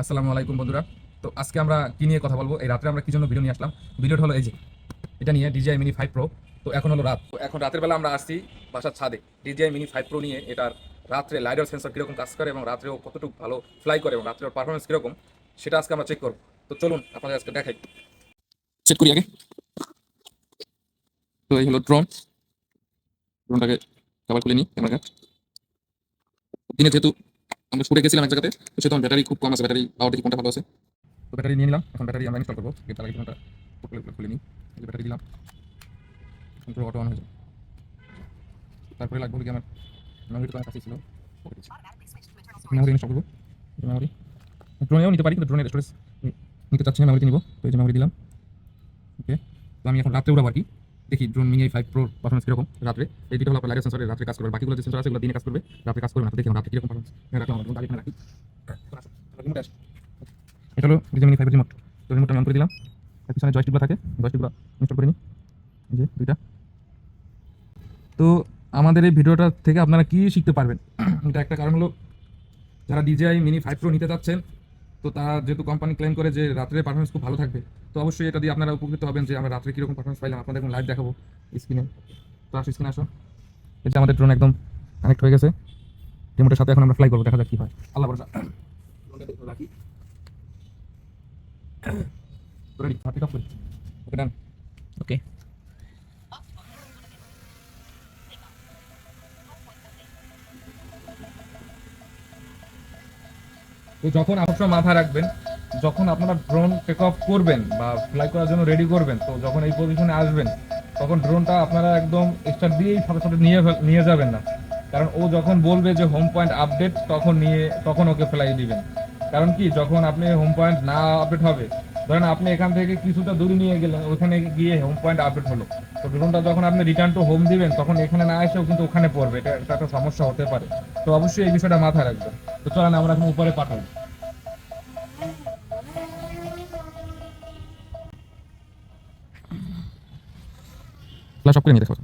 আসসালামু আলাইকুম বন্ধুরা। তো আজকে আমরা কি নিয়ে কথা বলব? এই রাত্রে আমরা কি জন্য ভিডিও নিয়ে আসলাম? ভিডিওটা হলো এই যে, এটা নিয়ে ডিজিআই মিনি ফাইভ প্রো তো এখন হলো রাত। এখন রাতের বেলা আমরা আসছি বাসার ছাদে। ডিজিআই মিনি ফাইভ প্রো নিয়ে এটার রাত্রে লাইডার সেন্সর কীরকম কাজ করে এবং রাত্রেও কতটুকু ভালো ফ্লাই করে এবং রাত্রের পারফরমেন্স কীরকম, সেটা আজকে আমরা চেক করব। তো চলুন, আপনাদের আজকে দেখাই। চেক করি আগে। তো এই হলো ড্রোন ড্রোনটাকে আবার খুলে নিই ক্যামেরাটা দিনে যেহেতু আমরা ছুটে গেছিলাম এক জায়গাতে, তো সেহেতু ব্যাটারি খুব কম আছে, ব্যাটারি পাওয়ার দেখি কোনটা ভালো আছে? তো ব্যাটারি নিয়ে নিলাম, এখন ব্যাটারি আমরা ইনস্টল করব। তার আগে ফোনটা খুলে নিই ব্যাটারি দিলাম। পুরো অটো অন হয়ে যায় তারপরে লাগবে কি আমার মেমোরি তো আমার কাছেই ছিল মেমোরি ইনস্টল করব মেমোরি ড্রোনেও নিতে পারি, কিন্তু ড্রোনের স্টোরেজ নিতে চাচ্ছি না মেমোরিতে নিবো। তো এই যে মেমোরি দিলাম। ওকে তো আমি এখন উড়াবো আর কি। দেখি drone mini five pro performance কীরকম রাত্রে। এই দুটো হলো আপনার সেন্সরে রাত্রে কাজ করবে। বাকিগুলো যে সেন্সর আছে দিনে কাজ করবে। রাত্রে কাজ করবে না দেখি রাত্রে কীরকম পারফরমেন্স রাখলাম, আমার রাখি। এটা হলো ডিজিমিনি ফাইভ রিমোট তো রিমোটটা অন করে দিলাম। এর পিছনে জয়স্টিকগুলো থাকে। জয়স্টিকগুলো ইনস্টল করে নিই। যে দুইটা। তো আমাদের এই ভিডিওটা থেকে আপনারা কি শিখতে পারবেন? এটা একটা কারণ হলো যারা ডিজিআই মিনি ফাইভ প্রো নিতে চাচ্ছেন তো তারা যেহেতু কোম্পানি ক্লেম করে যে রাত্রে পারফরমেন্স খুব ভালো থাকবে, তো অবশ্যই এটা দিয়ে আপনারা উপকৃত হবেন যে আমরা রাত্রে কীরকম পারফরমেন্স পাইলাম, আপনাদের লাইভ দেখাবো স্ক্রিনে তো আসো স্ক্রিনে আসো। এটা আমাদের ড্রোন একদম কানেক্ট হয়ে গেছে। রিমোটের সাথে এখন আমরা ফ্লাই করব, দেখা যাক কী হয়। আল্লাহ ভরসা। রাখি ওকে ডান ওকে তো যখন আপনার মাথায় রাখবেন, যখন আপনারা ড্রোন টেক অফ করবেন বা ফ্লাই করার জন্য রেডি করবেন, তো যখন এই পজিশনে আসবেন, তখন ড্রোনটা আপনারা একদম স্টার্ট দিয়েই সাথে সাথে নিয়ে নিয়ে যাবেন না। কারণ ও যখন বলবে যে হোম পয়েন্ট আপডেট তখন নিয়ে তখন ওকে ফ্লাই দিবেন। কারণ কি, যখন আপনি হোম পয়েন্ট না আপডেট হবে ধরেন আপনি এখান থেকে কিছুটা দূরে নিয়ে গেলেন ওখানে গিয়ে হোম পয়েন্ট আপডেট হলো। তো ড্রোনটা যখন আপনি রিটার্ন টু হোম দিবেন তখন এখানে না এসেও কিন্তু ওখানে পড়বে এটা এটা একটা সমস্যা হতে পারে। তো অবশ্যই এই বিষয়টা মাথায় রাখবেন। তো চলেন আমরা এখন উপরে পাঠাবো অফ করে নিয়ে দেখো।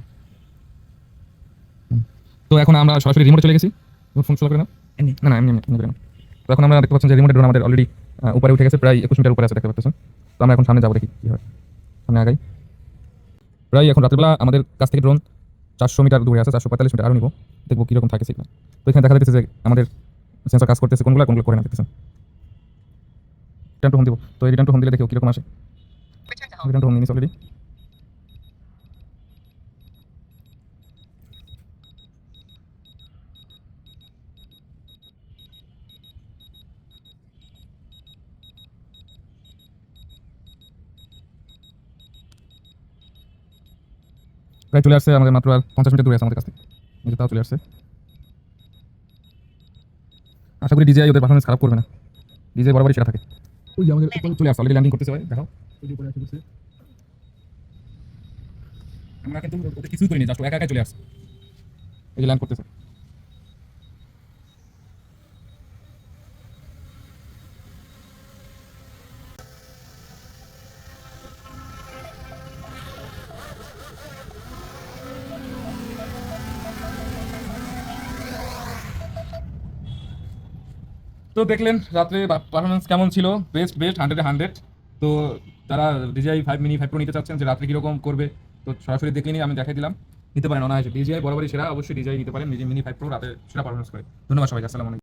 তো এখন আমরা সরাসরি রিমোটে চলে গেছি। ফোন চলে করে না না না এমনি এমনি করে না তো এখন আমরা দেখতে পাচ্ছেন যে রিমোটের ড্রোন আমাদের অলরেডি উপরে উঠে গেছে প্রায় একুশ মিটার উপরে আছে দেখতে পাচ্ছেন। তো আমরা এখন সামনে যাব দেখি কী হয়। সামনে আগাই। প্রায় এখন রাত্রিবেলা আমাদের কাছ থেকে ড্রোন চারশো মিটার দূরে আছে চারশো পঁয়তাল্লিশ মিটার আরও নিব। দেখব কীরকম থাকে সেখানে তো এখানে দেখা যাচ্ছে যে আমাদের সেন্সর কাজ করতেছে কোনগুলো কোনগুলো করে না দেখতেছেন। রিটার্ন টু হোম দিব। তো এই রিটার্ন টু হোম দিলে দেখো কীরকম আসে। রিটার্ন টু হোম নিয়ে অলরেডি প্রায় চলে আসছে আমাদের মাত্র আর পঞ্চাশ মিটার দূরে আছে আমাদের কাছ থেকে। তাও চলে আসছে। আশা করি ডিজিআই ওদের পারফরমেন্স খারাপ করবে না। ডিজে বরাবরই সেটা থাকে। ওই যে আমাদের চলে আসছে অলরেডি ল্যান্ডিং করতেছে ভাই দেখো ওই আমরা কিন্তু কিছুই করিনি জাস্ট একা একা চলে আসছে। এই যে ল্যান্ড করতেছে। তো দেখলেন রাত্রে পারফরমেন্স কেমন ছিল? বেস্ট বেস্ট হান্ড্রেডে হান্ড্রেড তো তারা DJI five mini five pro নিতে চাচ্ছেন, যে রাত্রে কীরকম করবে, তো সরাসরি দেখে নিয়ে আমি দেখাই দিলাম। নিতে পারেন, অনায়াসে। ডিজিআই বরাবরই সেরা, অবশ্যই ডিজাই নিতে পারেন মিনি ফাইভ প্রো রাতে সেরা পারফরমেন্স করে। ধন্যবাদ সবাই আসসালামু আলাইকুম।